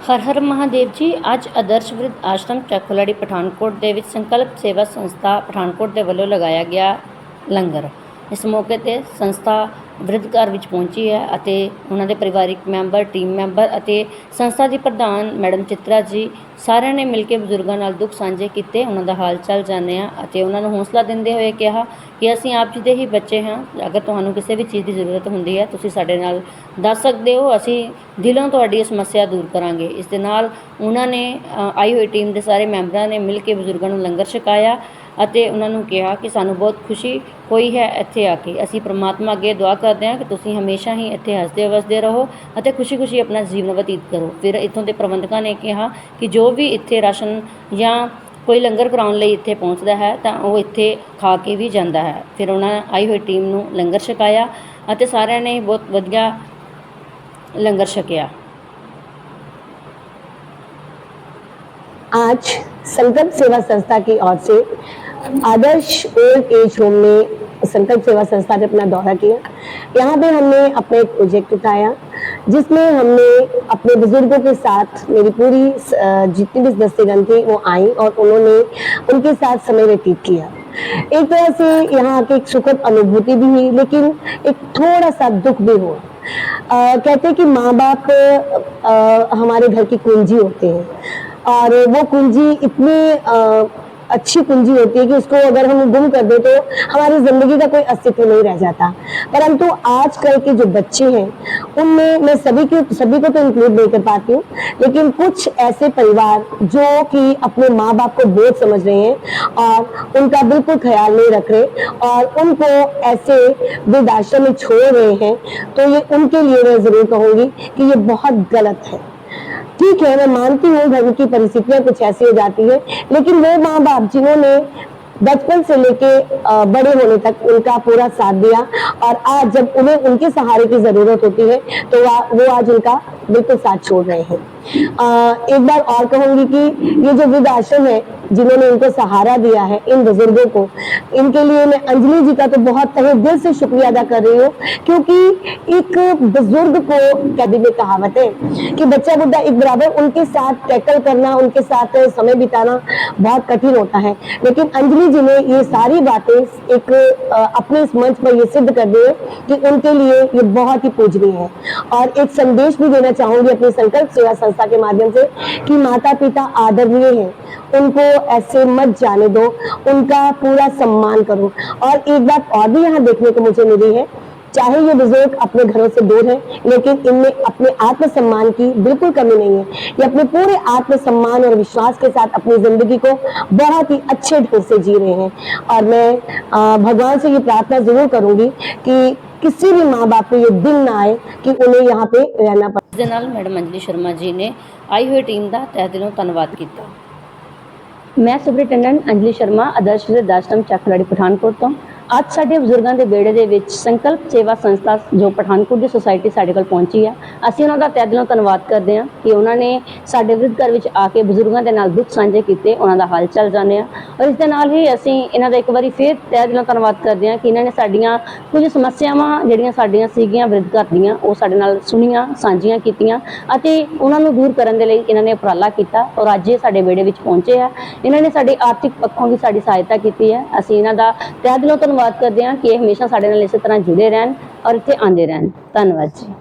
ਹਰ ਹਰ ਮਹਾਦੇਵ ਜੀ, ਅੱਜ ਆਦਰਸ਼ ਵਿਰਧ ਆਸ਼ਰਮ ਚੱਕੋਲਾੜੀ ਪਠਾਨਕੋਟ ਦੇ ਵਿੱਚ ਸੰਕਲਪ ਸੇਵਾ ਸੰਸਥਾ ਪਠਾਨਕੋਟ ਦੇ ਵੱਲੋਂ ਲਗਾਇਆ ਗਿਆ ਲੰਗਰ। ਇਸ ਮੌਕੇ ਤੇ ਸੰਸਥਾ ਵਿਰਧ ਘਰ ਵਿੱਚ ਪਹੁੰਚੀ ਹੈ ਅਤੇ ਉਹਨਾਂ ਦੇ ਪਰਿਵਾਰਿਕ ਮੈਂਬਰ, ਟੀਮ ਮੈਂਬਰ ਅਤੇ ਸੰਸਥਾ ਦੀ ਪ੍ਰਧਾਨ ਮੈਡਮ ਚਿਤਰਾ ਜੀ ਸਾਰਿਆਂ ਨੇ ਮਿਲ ਕੇ ਬਜ਼ੁਰਗਾਂ ਨਾਲ ਦੁੱਖ ਸਾਂਝੇ ਕੀਤੇ। ਉਹਨਾਂ ਦਾ ਹਾਲ ਚਾਲ ਜਾਣਿਆ ਅਤੇ ਉਹਨਾਂ ਨੂੰ ਹੌਸਲਾ ਦਿੰਦੇ ਹੋਏ ਕਿਹਾ ਕਿ ਅਸੀਂ ਆਪ ਜੀ ਦੇ ਹੀ ਬੱਚੇ ਹਾਂ। ਅਗਰ ਤੁਹਾਨੂੰ ਕਿਸੇ ਵੀ ਚੀਜ਼ ਦੀ ਜ਼ਰੂਰਤ ਹੁੰਦੀ ਹੈ, ਤੁਸੀਂ ਸਾਡੇ ਨਾਲ ਦੱਸ ਸਕਦੇ ਹੋ। ਅਸੀਂ ਦਿਲੋਂ ਤੁਹਾਡੀ ਇਹ ਸਮੱਸਿਆ ਦੂਰ ਕਰਾਂਗੇ। ਇਸ ਦੇ ਨਾਲ ਉਹਨਾਂ ਨੇ ਆਈ ਹੋਈ ਟੀਮ ਦੇ ਸਾਰੇ ਮੈਂਬਰਾਂ ਨੇ ਮਿਲ ਕੇ ਬਜ਼ੁਰਗਾਂ ਨੂੰ ਲੰਗਰ ਛਕਾਇਆ ਅਤੇ ਉਹਨਾਂ ਨੂੰ ਕਿਹਾ ਕਿ ਸਾਨੂੰ ਬਹੁਤ ਖੁਸ਼ੀ ਹੋਈ ਹੈ ਇੱਥੇ ਆ ਕੇ ਅਸੀਂ ਪ੍ਰਮਾਤਮਾ ਅੱਗੇ ਦੁਆ ਕਰਦੇ ਹਾਂ ਕਿ ਤੁਸੀਂ ਹਮੇਸ਼ਾ ਹੀ ਇੱਥੇ ਹੱਸਦੇ ਵਸਦੇ ਰਹੋ ਅਤੇ ਖੁਸ਼ੀ-ਖੁਸ਼ੀ ਆਪਣਾ ਜੀਵਨ ਬਤੀਤ ਕਰੋ ਫਿਰ ਇੱਥੋਂ ਦੇ ਪ੍ਰਬੰਧਕਾਂ ਨੇ ਕਿਹਾ ਕਿ ਜੋ ਵੀ ਇੱਥੇ ਰਾਸ਼ਨ ਜਾਂ ਕੋਈ ਲੰਗਰ ਕਰਾਉਣ ਲਈ ਇੱਥੇ ਪਹੁੰਚਦਾ ਹੈ ਤਾਂ ਉਹ ਇੱਥੇ ਖਾ ਕੇ ਵੀ ਜਾਂਦਾ ਹੈ ਫਿਰ ਉਹਨਾਂ ਆਈ ਹੋਈ ਟੀਮ ਨੂੰ ਲੰਗਰ ਛਕਾਇਆ ਅਤੇ ਸਾਰਿਆਂ ਨੇ ਬਹੁਤ ਵਧੀਆ ਲੰਗਰ ਛਕਿਆ आज संकल्प सेवा संस्था की ओर से आदर्श ओल्ड एज होम में संकल्प सेवा संस्था ने अपना दौरा किया। यहाँ पे हमने अपना एक प्रोजेक्ट उठाया जिसमें हमने अपने बुज़ुर्गों के साथ मेरी पूरी जितनी भी सदस्यगण थी वो आई और उन्होंने उनके साथ समय व्यतीत किया। एक तरह से यहाँ आके एक सुखद अनुभूति भी हुई लेकिन एक थोड़ा सा दुख भी हुआ। अ, कहते हैं कि माँ बाप अ, हमारे घर की कुंजी होते हैं और वो कुंजी इतनी अच्छी कुंजी होती है कि उसको अगर हम गुम कर दे तो हमारी ज़िंदगी का कोई अस्तित्व नहीं रह जाता। परंतु आजकल के जो बच्चे हैं, उनमें मैं सभी के, सभी को तो इंक्लूड नहीं कर पाती हूँ, लेकिन कुछ ऐसे परिवार जो कि अपने माँ बाप को बोझ समझ रहे हैं और उनका बिल्कुल ख्याल नहीं रख रहे और उनको ऐसे वृद्धाश्रम में छोड़ रहे हैं तो ये उनके लिए मैं ज़रूर कहूँगी कि ये बहुत गलत है। ठीक है, मैं मानती हूँ घर की परिस्थितियाँ कुछ ऐसी हो जाती है, लेकिन वो माँ बाप जिन्होंने बचपन से लेके बड़े होने तक उनका पूरा साथ दिया और आज जब उन्हें उनके सहारे की ज़रूरत होती है तो वो आज उनका बिल्कुल साथ छोड़ रहे हैं। एक बार और कहूँगी कि ये जो वृद्ध आश्रम है, जिन्होंने इनको सहारा दिया है, इन बुज़ुर्गों को, इनके लिए मैं अंजलि जी का तो बहुत तहे दिल से शुक्रिया अदा कर रही हूँ, क्योंकि एक बुज़ुर्ग को कभी में कहावत है कि बच्चा बुढ़ा एक बराबर उनके साथ टैकल करना, उनके साथ समय बिताना बहुत कठिन होता है। लेकिन अंजलि जी ने ये सारी बातें एक अपने इस मंच पर ये सिद्ध कर दी है कि उनके लिए ये बहुत ही पूजनीय है। और एक संदेश भी देना चाहूँगी अपनी संकल्प सेवा संस्था के माध्यम से कि माता पिता आदरणीय हैं। उनको ऐसे मत जाने दो। उनका पूरा सम्मान करो। और एक बात और भी यहाँ देखने को मुझे मिली है चाहे ये बुजुर्ग अपने घरों से दूर है लेकिन इनमें अपने आत्मसम्मान की बिल्कुल कमी नहीं है ये अपने पूरे आत्मसम्मान और विश्वास के साथ अपनी जिंदगी को बहुत ही अच्छे ढंग से जी रहे हैं और मैं अ, भगवान से ये प्रार्थना जरूर करूंगी कि किसी भी माँ बाप को ये दिन ना आए कि उन्हें यहाँ पे रहना पड़े ਇਸ ਦੇ ਨਾਲ ਮੈਡਮ ਅੰਜਲੀ ਸ਼ਰਮਾ ਜੀ ਨੇ ਆਈ ਹੋਈ ਟੀਮ ਦਾ ਤਹਿ ਦਿਲੋਂ ਧੰਨਵਾਦ ਕੀਤਾ ਮੈਂ ਸੁਪਰਿੰਟੈਂਡੈਂਟ ਅੰਜਲੀ ਸ਼ਰਮਾ ਆਦਰਸ਼ ਵਿਦਿਆ ਆਸ਼ਰਮ ਚੱਕਲਾੜੀ ਪਠਾਨਕੋਟ ਤੋਂ ਅੱਜ ਸਾਡੇ ਬਜ਼ੁਰਗਾਂ ਦੇ ਵਿਹੜੇ ਦੇ ਵਿੱਚ ਸੰਕਲਪ ਸੇਵਾ ਸੰਸਥਾ ਜੋ ਪਠਾਨਕੋਟ ਦੀ ਸੁਸਾਇਟੀ ਸਾਡੇ ਕੋਲ ਪਹੁੰਚੀ ਆ, ਅਸੀਂ ਉਹਨਾਂ ਦਾ ਤਹਿ ਦਿਲੋਂ ਧੰਨਵਾਦ ਕਰਦੇ ਹਾਂ ਕਿ ਉਹਨਾਂ ਨੇ ਸਾਡੇ ਵਿਰਧ ਘਰ ਵਿੱਚ ਆ ਕੇ ਬਜ਼ੁਰਗਾਂ ਦੇ ਨਾਲ ਦੁੱਖ ਸਾਂਝੇ ਕੀਤੇ, ਉਹਨਾਂ ਦਾ ਹਾਲ ਚਾਲ ਜਾਣਿਆ ਔਰ ਇਸ ਦੇ ਨਾਲ ਹੀ ਅਸੀਂ ਇਹਨਾਂ ਦਾ ਇੱਕ ਵਾਰੀ ਫੇਰ ਤਹਿ ਦਿਲੋਂ ਧੰਨਵਾਦ ਕਰਦੇ ਹਾਂ ਕਿ ਇਹਨਾਂ ਨੇ ਸਾਡੀਆਂ ਕੁਝ ਸਮੱਸਿਆਵਾਂ ਜਿਹੜੀਆਂ ਸਾਡੀਆਂ ਸੀਗੀਆਂ ਵਿਰਧ ਘਰ ਦੀਆਂ, ਉਹ ਸਾਡੇ ਨਾਲ ਸੁਣੀਆਂ, ਸਾਂਝੀਆਂ ਕੀਤੀਆਂ ਅਤੇ ਉਹਨਾਂ ਨੂੰ ਦੂਰ ਕਰਨ ਦੇ ਲਈ ਇਹਨਾਂ ਨੇ ਉਪਰਾਲਾ ਕੀਤਾ ਔਰ ਅੱਜ ਇਹ ਸਾਡੇ ਵਿਹੜੇ ਵਿੱਚ ਪਹੁੰਚੇ ਆ। ਇਹਨਾਂ ਨੇ ਸਾਡੀ ਆਰਥਿਕ ਪੱਖੋਂ ਵੀ ਸਾਡੀ ਸਹਾਇਤਾ ਕੀਤੀ ਹੈ। ਅਸੀਂ ਇਹਨਾਂ ਦਾ ਤਹਿ ਦਿਲੋਂ ਧੰਨਵਾਦ ਧੰਨਵਾਦ ਕਰਦੇ ਹਾਂ ਕਿ ਇਹ ਹਮੇਸ਼ਾ ਸਾਡੇ ਨਾਲ ਇਸੇ ਤਰ੍ਹਾਂ ਜੁੜੇ ਰਹਿਣ ਔਰ ਇੱਥੇ ਆਉਂਦੇ ਰਹਿਣ। ਧੰਨਵਾਦ ਜੀ।